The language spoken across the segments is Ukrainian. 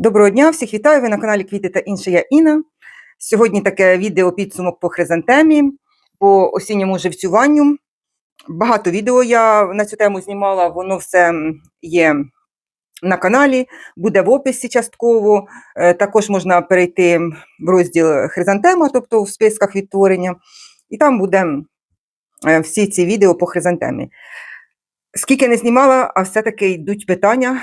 Доброго дня, всіх вітаю. Ви на каналі Квіти та інше. Я Інна. Сьогодні таке відео підсумок по хризантемі, по осінньому живцюванню. Багато відео я на цю тему знімала, воно все є на каналі, буде в описі частково. Е, Також можна перейти в розділ хризантема, тобто в списках відтворення, і там буде е, всі ці відео по хризантемі. Скільки не знімала, а все-таки йдуть питання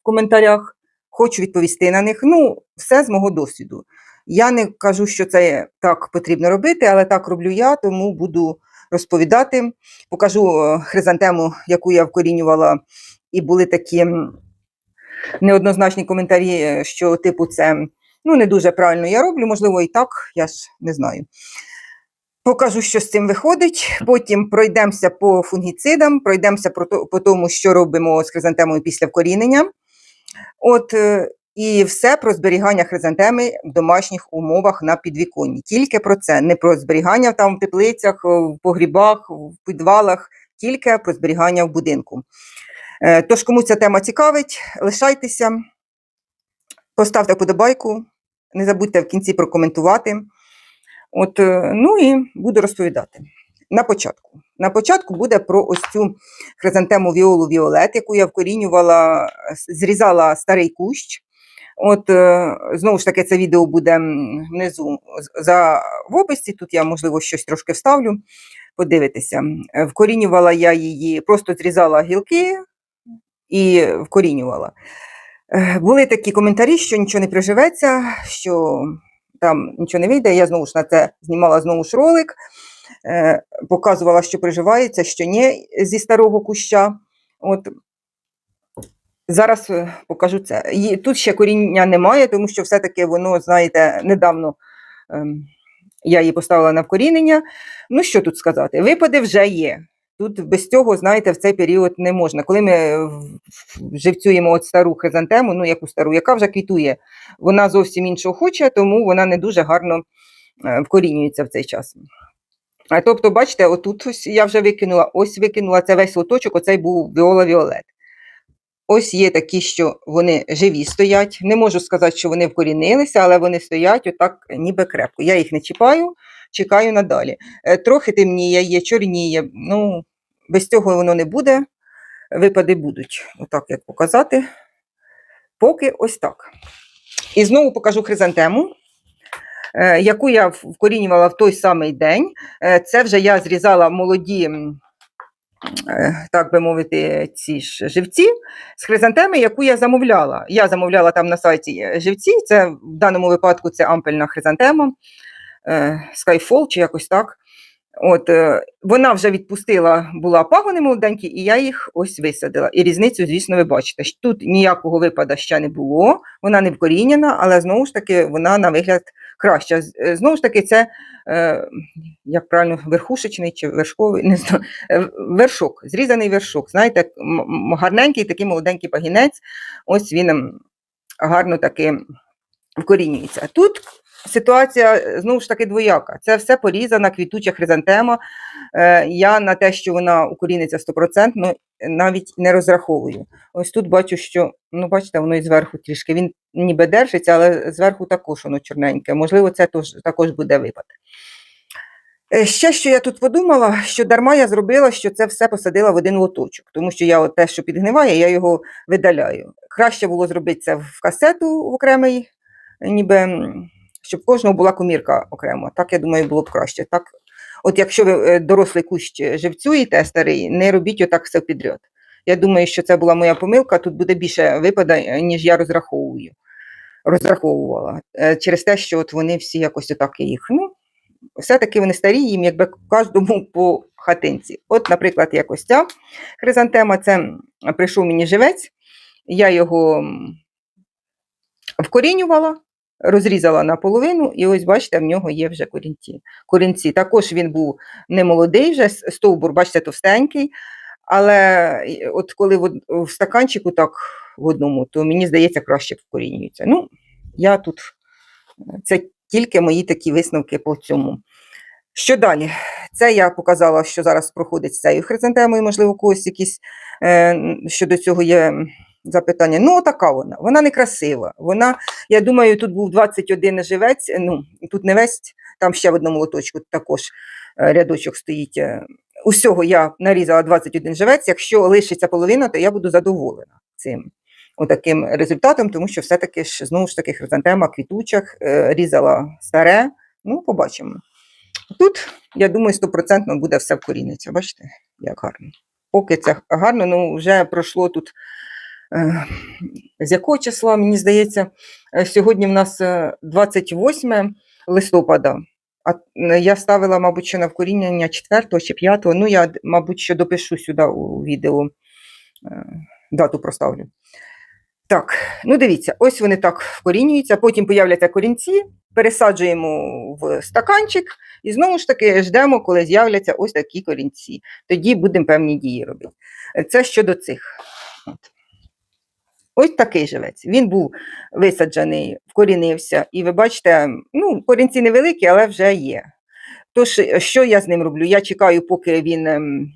в коментарях хочу відповісти на них. Ну, все з мого досвіду. Я не кажу, що це так потрібно робити, але так роблю я, тому буду розповідати. Покажу е, хризантему, яку я вкорінювала, і були такі неоднозначні коментарі, е, що, типу, це ну, не дуже правильно я роблю, можливо, і так, я ж не знаю. Покажу, що з цим виходить. Потім пройдемося по фунгіцидам, пройдемося по тому, що робимо з хризантемою після вкорінення. От е, і все про зберігання хризантеми в домашніх умовах на підвіконні. Тільки про це, не про зберігання там в теплицях, е, в погрібах, в підвалах, тільки про зберігання в будинку. Е, Тож, кому ця тема цікавить, лишайтеся, поставте подобайку, не забудьте в кінці прокоментувати. От, ну і буду розповідати. На початку. На початку буде про ось цю хризантему віолу Віолет, яку я вкорінювала, зрізала старий кущ. От е, знову ж таки, це відео буде внизу за в описі. Тут я, можливо, щось трошки вставлю. Подивитися. Е, Вкорінювала я її, просто зрізала гілки і вкорінювала. Е, Були такі коментарі, що нічого не приживеться, що там нічого не вийде. Я знову ж на це знімала знову ж ролик, показувала, що приживається, що ні зі старого куща. От зараз е, покажу це. Тут ще коріння немає, тому що все-таки воно, знаєте, недавно ем, я її поставила на вкорінення. Ну, що тут сказати? Випади вже є. Тут без цього, знаєте, в цей період не можна. Коли ми живцюємо от стару хризантему, ну яку стару, яка вже квітує, вона зовсім іншого хоче, тому вона не дуже гарно е, вкорінюється в цей час. Тобто, бачите, отут ось я вже викинула, ось викинула це весь лоточок, оцей був віола Віолет. Ось є такі, що вони живі стоять. Не можу сказати, що вони вкорінилися, але вони стоять отак, ніби крепко. Я їх не чіпаю, чекаю надалі. Е, Трохи темніє, є, чорніє. Ну, без цього воно не буде. Випади будуть. Отак як показати. Поки ось так. І знову покажу хризантему, яку я вкорінювала в той самий день. Е, Це вже я зрізала молоді, е, так би мовити, ці ж живці з хризантеми, яку я замовляла. Я замовляла там на сайті е, живці. Це в даному випадку це ампельна хризантема, е, Skyfall чи якось так. От, е, вона вже відпустила, була пагони молоденькі, і я їх ось висадила. І різницю, звісно, ви бачите. Тут ніякого випада ще не було, вона не вкорінена, але знову ж таки вона на вигляд краща. З- е, Знову ж таки, це е, як правильно, верхушечний чи вершковий, не знаю, е, вершок, зрізаний вершок. Знаєте, гарненький такий молоденький пагінець, ось він гарно таки вкорінюється. Тут ситуація знову ж таки двояка. Це все порізана, квітуча хризантема. Я на те, що вона укоріниться стопроцентно, навіть не розраховую. Ось тут бачу, що, ну, бачите, воно і зверху трішки. Він ніби держиться, але зверху також воно чорненьке. Можливо, це також буде випад. Е, Ще що я тут подумала, що дарма я зробила, що це все посадила в один лоточок, тому що я от те, що підгниває, я його видаляю. Краще було зробити це в касету в окремий, ніби щоб кожного була комірка окремо. Так, я думаю, було б краще. Так, от якщо ви е, дорослий кущ живцюєте старий, не робіть отак все підряд. Я думаю, що це була моя помилка. Тут буде більше випада, е, ніж я розраховую. Розраховувала Е, через те, що от вони всі якось отак їх. Ну, все-таки вони старі, їм якби кожному по хатинці. От, наприклад, якось ця хризантема, це прийшов мені живець, я його вкорінювала, розрізала наполовину, і ось бачите, в нього є вже корінці. корінці. Також він був не молодий, вже стовбур, бачите, товстенький. Але от коли в, стаканчику так в одному, то мені здається, краще вкорінюється. Ну, я тут це тільки мої такі висновки по цьому. Що далі? Це я показала, що зараз проходить з цією хризантемою, можливо, когось якісь е, щодо цього є запитання. Ну, така вона. Вона некрасива. Вона, я думаю, тут був 21 живець, е, ну, тут не весь, там ще в одному лоточку також е, рядочок стоїть. е. Усього я нарізала 21 живець. Якщо лишиться половина, то я буду задоволена цим отаким результатом, тому що все-таки ж знову ж таки хризантема, квітучок, е, різала старе. Ну, побачимо. Тут, я думаю, стопроцентно буде все вкоріниться. Бачите, як гарно. Поки це гарно, ну вже пройшло тут. Е, З якого числа, мені здається, е, сьогодні в нас е, 28 листопада. А е, я ставила, мабуть, що на вкорінення 4 чи 5. Ну, я, мабуть, що допишу сюди у відео е, дату проставлю. Так, ну дивіться, ось вони так вкорінюються, потім появляться корінці, пересаджуємо в стаканчик і знову ж таки ждемо, коли з'являться ось такі корінці. Тоді будемо певні дії робити. Е, Це щодо цих. От. Ось такий живець. Він був висаджений, вкорінився, і ви бачите, ну, корінці невеликі, але вже є. Тож, е, що я з ним роблю? Я чекаю, поки він. ем,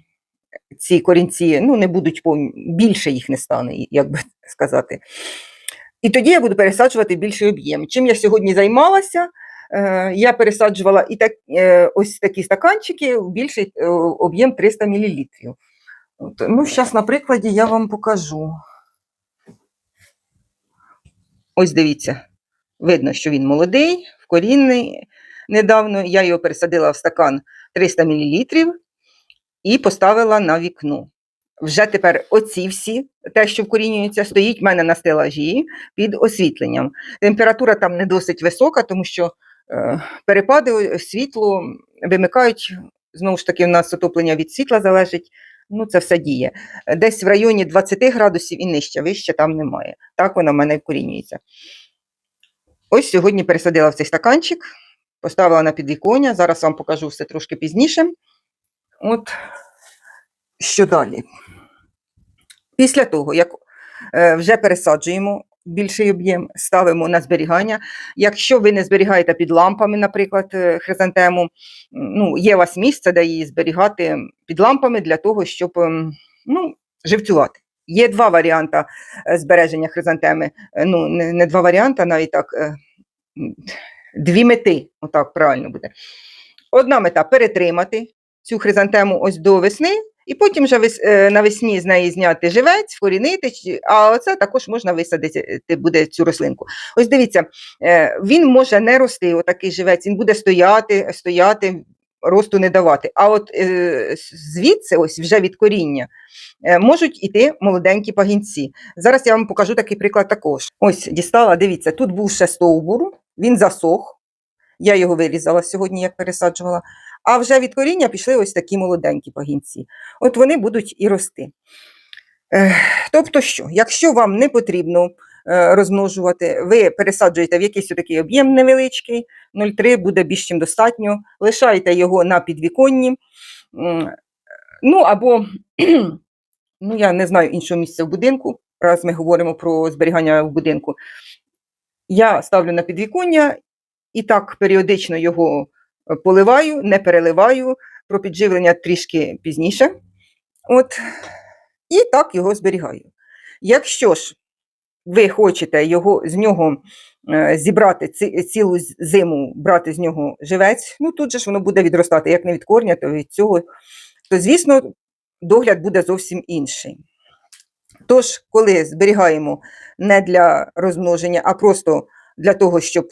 Ці корінці ну, не будуть повні, більше їх не стане, як би сказати. І тоді я буду пересаджувати більший об'єм. Чим я сьогодні займалася, е, я пересаджувала і так, е, ось такі стаканчики в більший об'єм 300 мл. От, ну, зараз на прикладі я вам покажу. Ось дивіться, видно, що він молодий, вкорінний. Недавно я його пересадила в стакан 300 мл і поставила на вікно. Вже тепер оці всі, те, що вкорінюється, стоїть в мене на стелажі під освітленням. Температура там не досить висока, тому що е, перепади світло вимикають. Знову ж таки, в нас отоплення від світла залежить. Ну, це все діє. Десь в районі 20 градусів і нижче, вище там немає. Так вона в мене вкорінюється. Ось сьогодні пересадила в цей стаканчик, поставила на підвіконня. Зараз вам покажу все трошки пізніше. От що далі? Після того, як е, вже пересаджуємо більший об'єм, ставимо на зберігання. Якщо ви не зберігаєте під лампами, наприклад, е, хризантему, ну, є у вас місце, де її зберігати під лампами для того, щоб ем, ну, живцювати. Є два варіанти е, збереження хризантеми. Е, Ну, не, два варіанти, навіть так, дві мети, отак правильно буде. Одна мета перетримати цю хризантему ось до весни, і потім вже е, навесні з неї зняти живець, вкорінити, а оце також можна висадити е, буде цю рослинку. Ось дивіться, е, він може не рости, отакий живець, він буде стояти, стояти, росту не давати. А от звідси, ось вже від коріння, можуть іти молоденькі пагінці. Зараз я вам покажу такий приклад також. Ось дістала, дивіться, тут був ще стовбур, він засох. Я його вирізала сьогодні, як пересаджувала. А вже від коріння пішли ось такі молоденькі пагінці. От вони будуть і рости. Тобто що, якщо вам не потрібно е, розмножувати, ви пересаджуєте в якийсь такий об'єм невеличкий, 0,3 буде більш чим достатньо, лишаєте його на підвіконні. Ну або, ну я не знаю іншого місця в будинку, раз ми говоримо про зберігання в будинку. Я ставлю на підвіконня і так періодично його поливаю, не переливаю, про підживлення трішки пізніше. От, і так його зберігаю. Якщо ж ви хочете його, з нього е, зібрати ці, цілу зиму, брати з нього живець, ну тут же ж воно буде відростати, як не від корня, то від цього, то звісно, догляд буде зовсім інший. Тож, коли зберігаємо не для розмноження, а просто для того, щоб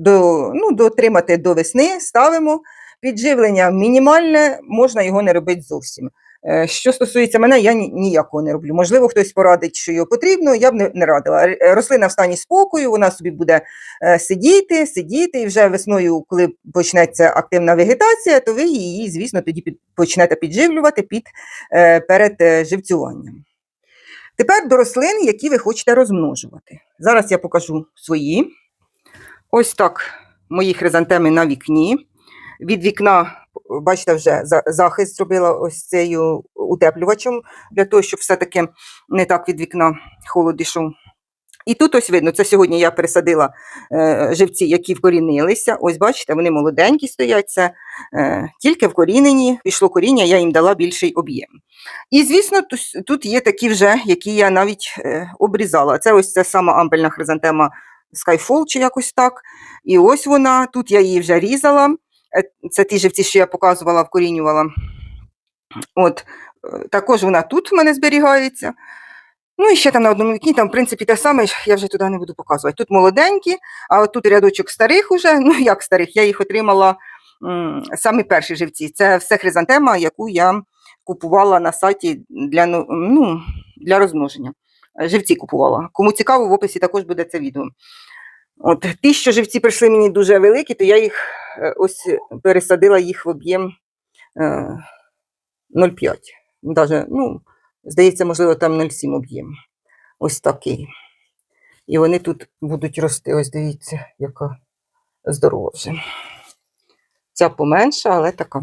до, ну, дотримати до весни, ставимо. Підживлення мінімальне, можна його не робити зовсім. Е, Що стосується мене, я ніякого не роблю. Можливо, хтось порадить, що його потрібно, я б не, радила. Рослина в стані спокою, вона собі буде е, сидіти, сидіти, і вже весною, коли почнеться активна вегетація, то ви її, звісно, тоді почнете підживлювати під, е, перед живцюванням. Тепер до рослин, які ви хочете розмножувати. Зараз я покажу свої. Ось так мої хризантеми на вікні. Від вікна, бачите, вже захист зробила ось цею утеплювачем, для того, щоб все-таки не так від вікна холод ішов. І тут ось видно, це сьогодні я пересадила е, живці, які вкорінилися. Ось бачите, вони молоденькі стоять. Це е, тільки вкорінені, пішло коріння, я їм дала більший об'єм. І, звісно, тус- тут є такі вже, які я навіть е, обрізала. Це ось ця сама ампельна хризантема Skyfall чи якось так. І ось вона, тут я її вже різала. Е, Це ті живці, що я показувала, вкорінювала. От, е, також вона тут в мене зберігається. Ну і ще там на одному вікні, там, в принципі, те саме, я вже туди не буду показувати. Тут молоденькі, а тут рядочок старих уже, ну як старих, я їх отримала м, самі перші живці. Це все хризантема, яку я купувала на сайті для, ну, ну, для розмноження. Е, Живці купувала. Кому цікаво, в описі також буде це відео. От, ті, що живці прийшли мені дуже великі, то я їх е, ось пересадила їх в об'єм е, 0,5. Даже, ну, здається, можливо, там 0,7 об'єм. Ось такий. І вони тут будуть рости. Ось дивіться, яка здорова вже. Ця поменша, але така.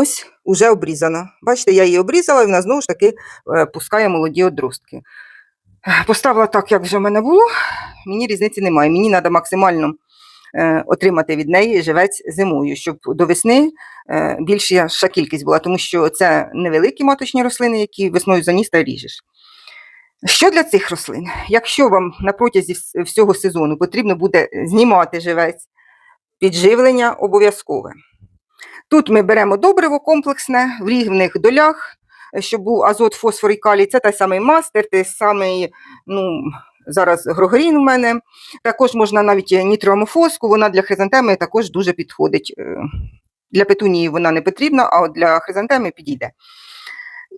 Ось уже обрізана. Бачите, я її обрізала, і вона знову ж таки е, пускає молоді одростки. Е, Поставила так, як вже в мене було. Мені різниці немає. Мені треба максимально е, отримати від неї живець зимою, щоб до весни більша кількість була, тому що це невеликі маточні рослини, які весною заніс та ріжеш. Що для цих рослин? Якщо вам на протязі всього сезону потрібно буде знімати живець, підживлення обов'язкове. Тут ми беремо добриво комплексне в рівних долях, щоб був азот, фосфор і калій. Це той самий мастер, той самий, ну, зараз грогорін у мене. Також можна навіть нітроамофоску, вона для хризантеми також дуже підходить. Е, Для петунії вона не потрібна, а от для хризантеми підійде.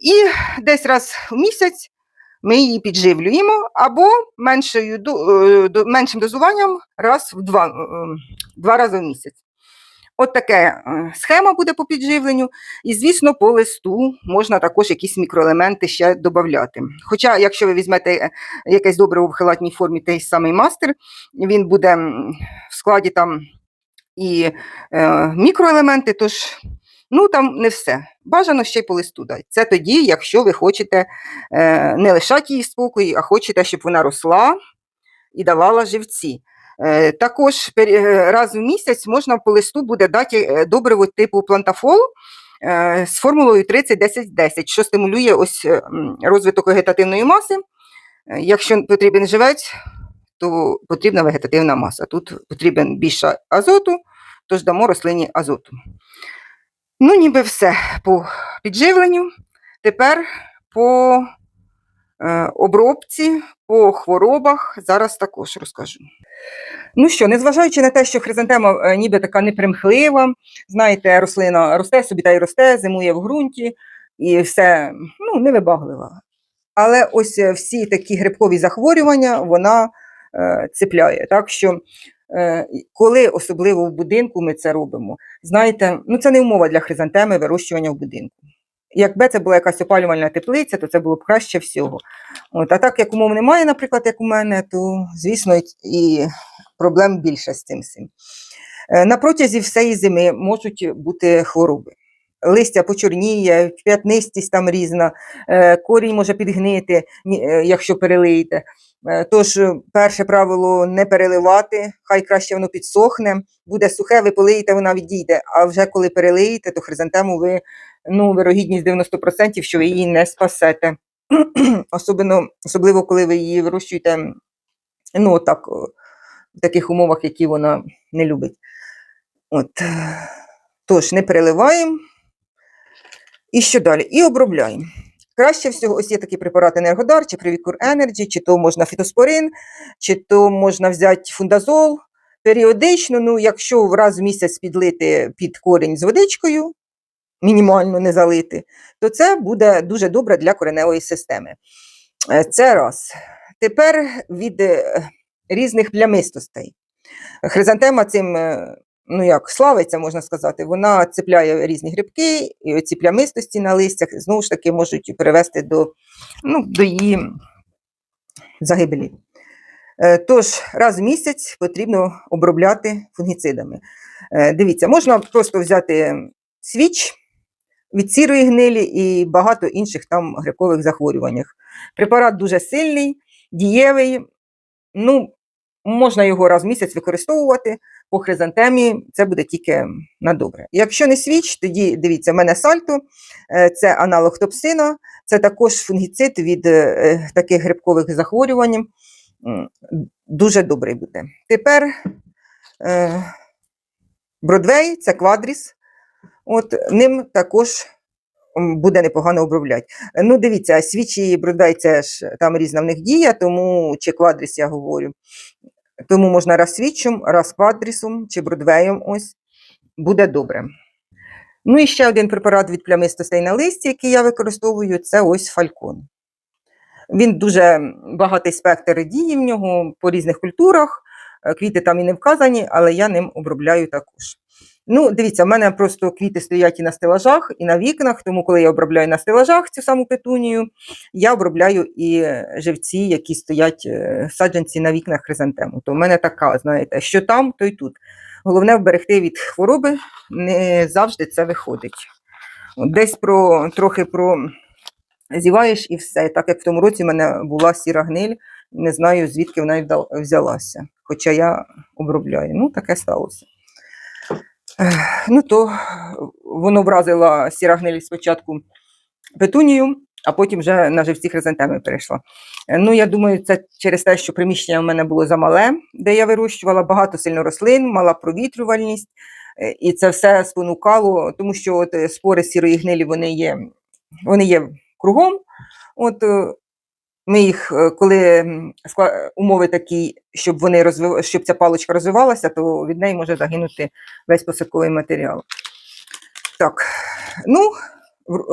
І десь раз в місяць ми її підживлюємо або меншою, е, меншим дозуванням раз в два, е, два рази в місяць. От таке е, схема буде по підживленню. І, звісно, по листу можна також якісь мікроелементи ще додати. Хоча, якщо ви візьмете е, якесь добриво в хелатній формі, той самий мастер, він буде в складі там і е, мікроелементи, тож ну там не все. Бажано ще й по листу дати. Це тоді, якщо ви хочете е, не лишати її в спокої, а хочете, щоб вона росла і давала живці. Е, Також е, раз в місяць можна по листу буде дати е, добриво типу плантафол з формулою 30-10-10, що стимулює ось розвиток вегетативної маси. Якщо потрібен живець, то потрібна вегетативна маса. Тут потрібен більше азоту, тож дамо рослині азоту. Ну, ніби все по підживленню. Тепер по обробці, по хворобах зараз також розкажу. Ну що, незважаючи на те, що хризантема е, ніби така непримхлива, знаєте, рослина росте собі та й росте, зимує в ґрунті і все ну, невибаглива. Але ось е, всі такі грибкові захворювання вона е, цепляє. Так що, е, коли особливо в будинку ми це робимо, знаєте, ну це не умова для хризантеми вирощування в будинку. Якби це була якась опалювальна теплиця, то це було б краще всього. От, а так як умов немає, наприклад, як у мене, то звісно і- проблем більше з цим. всім. Е, На протязі всієї зими можуть бути хвороби. Листя почорніє, п'ятнистість там різна, е, корінь може підгнити, е, якщо перелиєте. Тож, перше правило не переливати, хай краще воно підсохне. Буде сухе, ви полиєте, вона відійде. А вже коли перелиєте, то хризантему ви, ну, вирогідність 90%, що ви її не спасете. Особливо, особливо, коли ви її вирощуєте ну, так, в таких умовах, які вона не любить. От. Тож, не переливаємо. І що далі? І обробляємо. Краще всього, ось є такі препарати Енергодар, чи Привікур Energy, чи то можна фітоспорин, чи то можна взяти фундазол. Періодично, ну, якщо раз в місяць підлити під корінь з водичкою, мінімально не залити, то це буде дуже добре для кореневої системи. Е, Це раз. Тепер від е, різних плямистостей. Хризантема цим, е, ну як, славиться, можна сказати, вона цепляє різні грибки, і оці плямистості на листях знову ж таки можуть привести до, ну, до її загибелі. Тож раз в місяць потрібно обробляти фунгіцидами. Дивіться, можна просто взяти свіч від сірої гнилі і багато інших там грибкових захворюваннях. Препарат дуже сильний, дієвий. Ну, можна його раз в місяць використовувати по хризантемі, це буде тільки на добре. Якщо не свіч, тоді дивіться, в мене сальто, е, це аналог топсина, це також фунгіцид від е, таких грибкових захворювань. Дуже добрий буде. Тепер е, Бродвей це квадріс. От ним також буде непогано обробляти. Ну, дивіться, свічі і Бродвей це ж там різна в них дія, тому чи квадріс я говорю. Тому можна раз свічем, раз квадрісом чи бродвеєм. Ось буде добре. Ну і ще один препарат від плямистостей на листі, який я використовую, це ось фалькон. Він дуже багатий спектр дії в нього по різних культурах. Квіти там і не вказані, але я ним обробляю також. Ну, дивіться, в мене просто квіти стоять і на стелажах, і на вікнах, тому коли я обробляю на стелажах цю саму петунію, я обробляю і живці, які стоять е, саджанці на вікнах хризантему. То в мене така, знаєте, що там, то й тут. Головне вберегти від хвороби, не завжди це виходить. Десь про трохи про зіваєш і все. Так як в тому році в мене була сіра гниль, не знаю, звідки вона взялася. Хоча я обробляю. Ну, таке сталося. Ну, то воно вразила сіра гниль спочатку петунію, а потім вже на живці хризантеми перейшла. Ну, я думаю, це через те, що приміщення в мене було замале, де я вирощувала багато сильно рослин, мала провітрювальність, е, і це все спонукало, тому що от е, спори сірої гнилі вони є, вони є кругом. От е, ми їх, е, коли умови такі, щоб вони розвив... щоб ця паличка розвивалася, то від неї може загинути весь посадковий матеріал. Так, ну,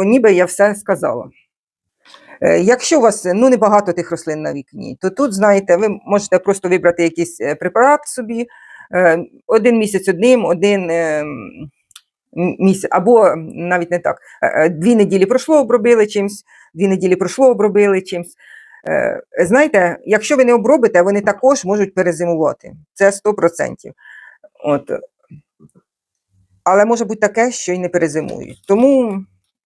ніби я все сказала. Е, Якщо у вас ну, небагато тих рослин на вікні, то тут, знаєте, ви можете просто вибрати якийсь е, препарат собі, е, один місяць одним, один е, місяць, або навіть не так. е, е, Дві неділі пройшло, обробили чимсь, дві неділі пройшло, обробили чимсь. Е, Знаєте, якщо ви не обробите, вони також можуть перезимувати. Це 100%. От. Але може бути таке, що й не перезимують. Тому,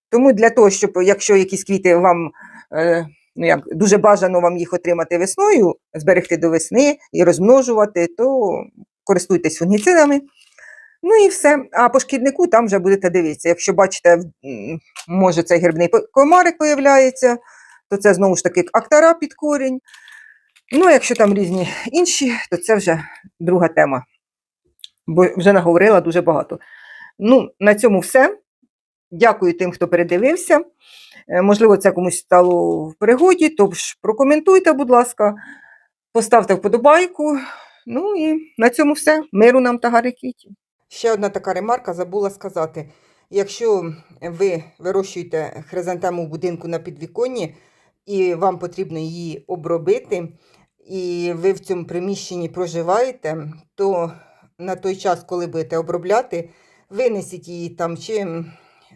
тому для того, щоб якщо якісь квіти вам е, ну як, дуже бажано вам їх отримати весною, зберегти до весни і розмножувати, то користуйтесь фунгіцидами. Ну і все. А по шкіднику там вже будете дивитися. Якщо бачите, може цей грибний комарик появляється, то це знову ж таки актара під корінь. Ну, якщо там різні інші, то це вже друга тема. Бо вже наговорила дуже багато. Ну, на цьому все. Дякую тим, хто передивився. Е, Можливо, це комусь стало в пригоді, тож прокоментуйте, будь ласка, поставте вподобайку. Ну і на цьому все. Миру нам та гари квітів. Ще одна така ремарка забула сказати. Якщо ви вирощуєте хризантему в будинку на підвіконні, і вам потрібно її обробити, і ви в цьому приміщенні проживаєте, то на той час, коли будете обробляти, винесіть її там чи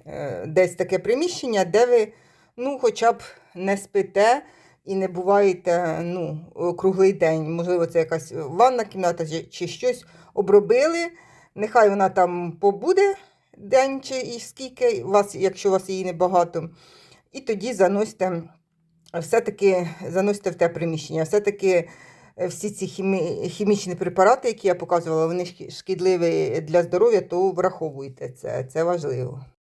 е, десь таке приміщення, де ви ну, хоча б не спите і не буваєте ну, круглий день. Можливо, це якась ванна кімната чи, щось обробили. Нехай вона там побуде день чи і скільки, вас, якщо у вас її небагато. І тоді заносьте, все-таки заносите в те приміщення. Все-таки е, всі ці хімі, хімічні препарати, які я показувала, вони шкідливі для здоров'я, то враховуйте це. Це важливо.